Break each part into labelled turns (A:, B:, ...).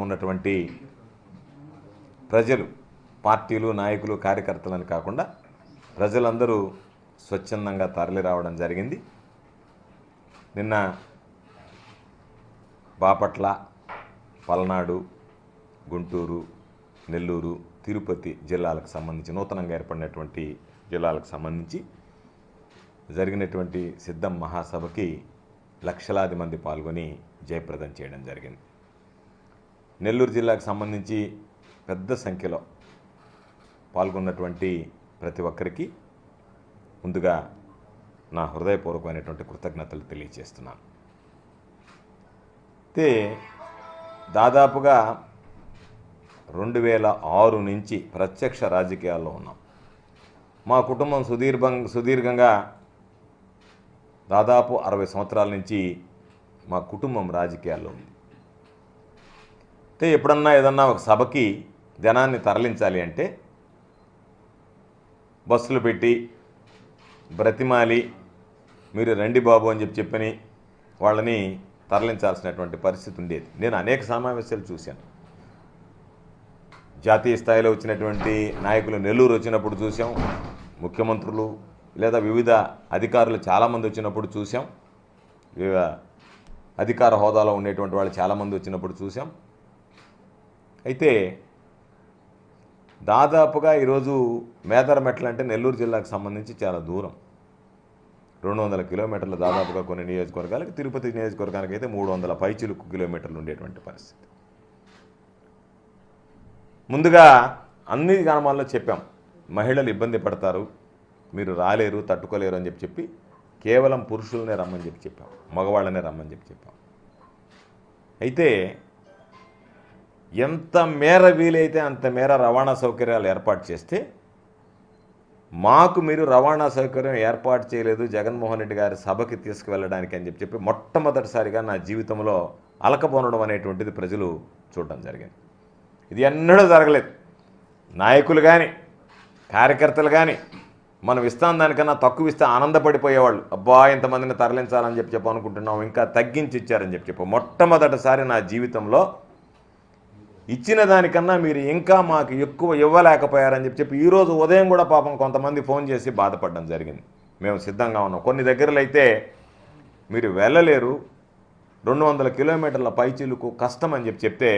A: ఉన్నటువంటి ప్రజలు పార్టీలు నాయకులు కార్యకర్తలని కాకుండా ప్రజలందరూ స్వచ్ఛందంగా తరలి రావడం జరిగింది. నిన్న బాపట్ల పల్నాడు గుంటూరు నెల్లూరు తిరుపతి జిల్లాలకు సంబంధించి నూతనంగా ఏర్పడినటువంటి జిల్లాలకు సంబంధించి జరిగినటువంటి సిద్ధం మహాసభకి లక్షలాది మంది పాల్గొని జయప్రదం చేయడం జరిగింది. నెల్లూరు జిల్లాకు సంబంధించి పెద్ద సంఖ్యలో పాల్గొన్నటువంటి ప్రతి ఒక్కరికి ముందుగా నా హృదయపూర్వకమైనటువంటి కృతజ్ఞతలు తెలియజేస్తున్నాను. అయితే దాదాపుగా రెండు వేల ఆరు నుంచి ప్రత్యక్ష రాజకీయాల్లో ఉన్నాం. మా కుటుంబం సుదీర్ఘం సుదీర్ఘంగా దాదాపు అరవై సంవత్సరాల నుంచి మా కుటుంబం రాజకీయాల్లో ఉంది. అయితే ఎప్పుడన్నా ఏదన్నా ఒక సభకి జనాన్ని తరలించాలి అంటే బస్సులు పెట్టి బ్రతిమాలి మీరు రండి బాబు అని చెప్పి చెప్పని వాళ్ళని తరలించాల్సినటువంటి పరిస్థితి ఉండేది. నేను అనేక సమావేశాలు చూశాను. జాతీయ స్థాయిలో వచ్చినటువంటి నాయకులు నెల్లూరు వచ్చినప్పుడు చూసాం ముఖ్యమంత్రులు లేదా వివిధ అధికారులు చాలామంది వచ్చినప్పుడు చూసాం వివిధ అధికార హోదాలో ఉండేటువంటి వాళ్ళు చాలామంది వచ్చినప్పుడు చూసాం అయితే దాదాపుగా ఈరోజు మేదరమెట్ల అంటే నెల్లూరు జిల్లాకు సంబంధించి చాలా దూరం. రెండు వందల కిలోమీటర్లు దాదాపుగా కొన్ని నియోజకవర్గాలకు తిరుపతి నియోజకవర్గానికి అయితే మూడు వందల పైచిలుకు కిలోమీటర్లు ఉండేటువంటి పరిస్థితి. ముందుగా అన్ని గ్రామాల్లో చెప్పాం మహిళలు ఇబ్బంది పడతారు మీరు రాలేరు తట్టుకోలేరు అని చెప్పి చెప్పి కేవలం పురుషులనే రమ్మని చెప్పి చెప్పాం మగవాళ్ళనే రమ్మని చెప్పి చెప్పాం. అయితే ఎంత మేర వీలైతే అంత మేర రవాణా సౌకర్యాలు ఏర్పాటు చేస్తే మాకు మీరు రవాణా సౌకర్యం ఏర్పాటు చేయలేదు జగన్మోహన్ రెడ్డి గారి సభకి తీసుకువెళ్ళడానికి అని చెప్పి చెప్పి మొట్టమొదటిసారిగా నా జీవితంలో అలకపోనడం అనేటువంటిది ప్రజలు చూడడం జరిగింది. ఇది ఎన్నడూ జరగలేదు. నాయకులు కానీ కార్యకర్తలు కానీ మనం ఇస్తాం దానికన్నా తక్కువ ఇస్తే ఆనందపడిపోయేవాళ్ళు. అబ్బా ఇంతమందిని తరలించాలని చెప్పి చెప్పి అనుకుంటున్నాం ఇంకా తగ్గించి ఇచ్చారని చెప్పి చెప్పు. మొట్టమొదటిసారి నా జీవితంలో ఇచ్చిన దానికన్నా మీరు ఇంకా మాకు ఎక్కువ ఇవ్వలేకపోయారని చెప్పి చెప్పి ఈరోజు ఉదయం కూడా పాపం కొంతమంది ఫోన్ చేసి బాధపడడం జరిగింది. మేము సిద్ధంగా ఉన్నాం. కొన్ని దగ్గరలో అయితే మీరు వెళ్ళలేరు. రెండు వందల కిలోమీటర్ల పైచీలకు కష్టం అని చెప్పి చెప్తే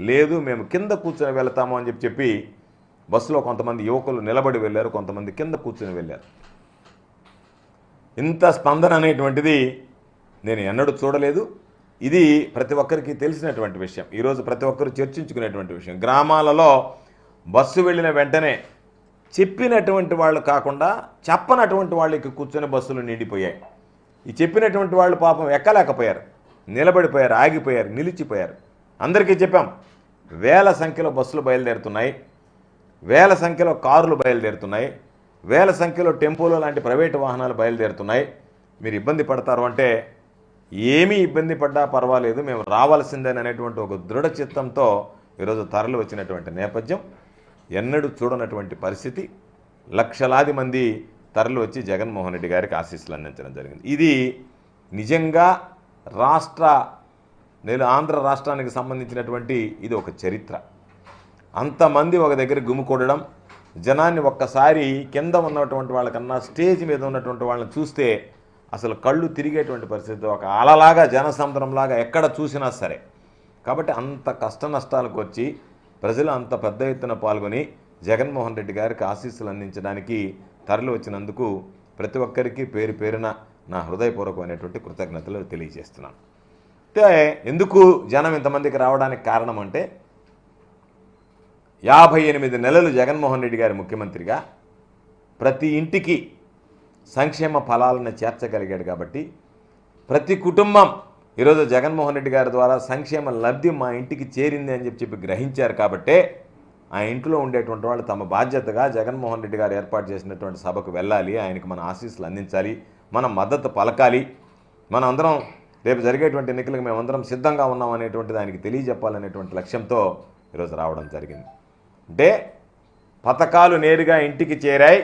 A: లేదు మేము కింద కూర్చొని వెళతాము అని చెప్పి చెప్పి బస్సులో కొంతమంది యువకులు నిలబడి వెళ్ళారు. కొంతమంది కింద కూర్చొని వెళ్ళారు. ఇంత స్పందన అనేటువంటిది నేను ఎన్నడూ చూడలేదు. ఇది ప్రతి ఒక్కరికి తెలిసినటువంటి విషయం. ఈరోజు ప్రతి ఒక్కరు చర్చించుకునేటువంటి విషయం. గ్రామాలలో బస్సు వెళ్ళిన వెంటనే చెప్పినటువంటి వాళ్ళు కాకుండా చెప్పనటువంటి వాళ్ళకి కూర్చొని బస్సులు నిండిపోయాయి. ఈ చెప్పినటువంటి వాళ్ళు పాపం ఎక్కలేకపోయారు. నిలబడిపోయారు ఆగిపోయారు నిలిచిపోయారు. అందరికీ చెప్పాం వేల సంఖ్యలో బస్సులు బయలుదేరుతున్నాయి వేల సంఖ్యలో కారులు బయలుదేరుతున్నాయి వేల సంఖ్యలో టెంపోలు లాంటి ప్రైవేటు వాహనాలు బయలుదేరుతున్నాయి. మీరు ఇబ్బంది పడతారు అంటే ఏమీ ఇబ్బంది పడ్డా పర్వాలేదు మేము రావాల్సిందేననేటువంటి ఒక దృఢ చిత్తంతో ఈరోజు తరలి వచ్చినటువంటి నేపథ్యం. ఎన్నడూ చూడనటువంటి పరిస్థితి. లక్షలాది మంది తరలి వచ్చి జగన్మోహన్ రెడ్డి గారికి ఆశీస్సులు అందించడం జరిగింది. ఇది నిజంగా రాష్ట్ర నేను ఆంధ్ర రాష్ట్రానికి సంబంధించినటువంటి ఇది ఒక చరిత్ర. అంతమంది ఒక దగ్గర గుమికూడడం జనాన్ని ఒక్కసారి కింద ఉన్నటువంటి వాళ్ళకన్నా స్టేజ్ మీద ఉన్నటువంటి వాళ్ళని చూస్తే అసలు కళ్ళు తిరిగేటువంటి పరిస్థితి ఒక అలలాగా జనసముద్రంలాగా ఎక్కడ చూసినా సరే. కాబట్టి అంత కష్ట నష్టాలకు వచ్చి ప్రజలు అంత పెద్ద ఎత్తున పాల్గొని జగన్మోహన్ రెడ్డి గారికి ఆశీస్సులు అందించడానికి తరలి వచ్చినందుకు ప్రతి ఒక్కరికి పేరు పేరున నా హృదయపూర్వకమైనటువంటి కృతజ్ఞతలు తెలియజేస్తున్నాను. అయితే ఎందుకు జనం ఇంతమందికి రావడానికి కారణం అంటే యాభై ఎనిమిది నెలలు జగన్మోహన్ రెడ్డి గారి ముఖ్యమంత్రిగా ప్రతి ఇంటికి సంక్షేమ ఫలాలను చేర్చగలిగాడు కాబట్టి ప్రతి కుటుంబం ఈరోజు జగన్మోహన్ రెడ్డి గారి ద్వారా సంక్షేమ లబ్ధి మా ఇంటికి చేరింది అని చెప్పి చెప్పి గ్రహించారు కాబట్టే ఆ ఇంట్లో ఉండేటువంటి వాళ్ళు తమ బాధ్యతగా జగన్మోహన్ రెడ్డి గారు ఏర్పాటు చేసినటువంటి సభకు వెళ్ళాలి ఆయనకు మన ఆశీస్సులు అందించాలి మన మద్దతు పలకాలి. మన అందరం రేపు జరిగేటువంటి ఎన్నికలకు మేమందరం సిద్ధంగా ఉన్నాం అనేటువంటిది ఆయనకి తెలియజెప్పాలనేటువంటి లక్ష్యంతో ఈరోజు రావడం జరిగింది. అంటే పథకాలు నేరుగా ఇంటికి చేరాయి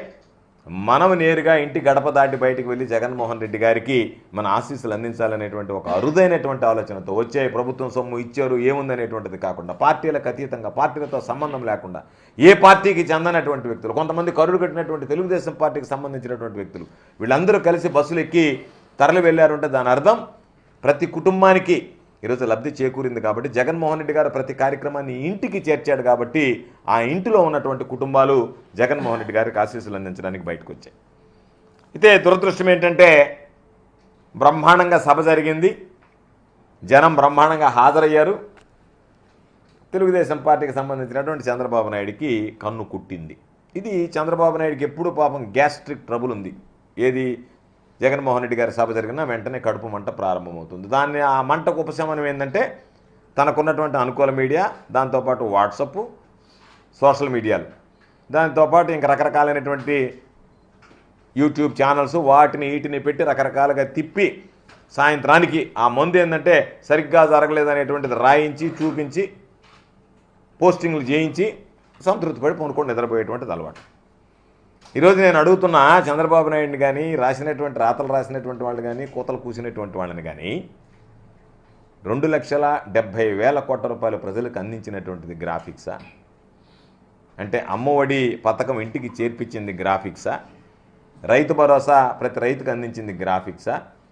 A: మనం నేరుగా ఇంటి గడప దాటి బయటికి వెళ్ళి జగన్మోహన్ రెడ్డి గారికి మన ఆశీస్సులు అందించాలనేటువంటి ఒక అరుదైనటువంటి ఆలోచనతో వచ్చే ప్రభుత్వం సొమ్ము ఇచ్చారు ఏముందనేటువంటిది కాకుండా పార్టీలకు అతీతంగా పార్టీలతో సంబంధం లేకుండా ఏ పార్టీకి చెందనటువంటి వ్యక్తులు కొంతమంది కరుడు కట్టినటువంటి తెలుగుదేశం పార్టీకి సంబంధించినటువంటి వ్యక్తులు వీళ్ళందరూ కలిసి బస్సులు ఎక్కి తరలి వెళ్ళారంటే దాని అర్థం ప్రతి కుటుంబానికి ఈరోజు లబ్ధి చేకూరింది కాబట్టి జగన్మోహన్ రెడ్డి గారు ప్రతి కార్యక్రమాన్ని ఇంటికి చేర్చాడు కాబట్టి ఆ ఇంటిలో ఉన్నటువంటి కుటుంబాలు జగన్మోహన్ రెడ్డి గారికి ఆశీస్సులు అందించడానికి బయటకు వచ్చాయి. అయితే దురదృష్టం ఏంటంటే బ్రహ్మాండంగా సభ జరిగింది. జనం బ్రహ్మాండంగా హాజరయ్యారు. తెలుగుదేశం పార్టీకి సంబంధించినటువంటి చంద్రబాబు నాయుడికి కన్ను కుట్టింది. ఇది చంద్రబాబు నాయుడికి ఎప్పుడూ పాపం గ్యాస్ట్రిక్ ట్రబుల్ ఉంది. ఏది? జగన్మోహన్ రెడ్డి గారి సభ జరిగిన వెంటనే కడుపు మంట ప్రారంభమవుతుంది. దాన్ని ఆ మంటకు ఉపశమనం ఏంటంటే తనకున్నటువంటి అనుకూల మీడియా దాంతోపాటు వాట్సప్ సోషల్ మీడియాలు. దాంతోపాటు ఇంక రకరకాలైనటువంటి యూట్యూబ్ ఛానల్స్ వాటిని వీటిని పెట్టి రకరకాలుగా తిప్పి సాయంత్రానికి ఆ మందు ఏంటంటే సరిగ్గా జరగలేదనేటువంటిది రాయించి చూపించి పోస్టింగ్లు చేయించి సంతృప్తిపడి పొనుకొని నిద్రపోయేటువంటిది అలవాటు. ఈరోజు నేను అడుగుతున్న చంద్రబాబు నాయుడిని కానీ రాసినటువంటి రాతలు రాసినటువంటి వాళ్ళు కానీ కూతలు కూసినటువంటి వాళ్ళని కానీ రెండు లక్షల డెబ్భై వేల కోట్ల రూపాయలు ప్రజలకు అందించినటువంటిది గ్రాఫిక్సా? అంటే అమ్మఒడి పథకం ఇంటికి చేర్పించింది గ్రాఫిక్సా? రైతు భరోసా ప్రతి రైతుకు అందించింది గ్రాఫిక్సా?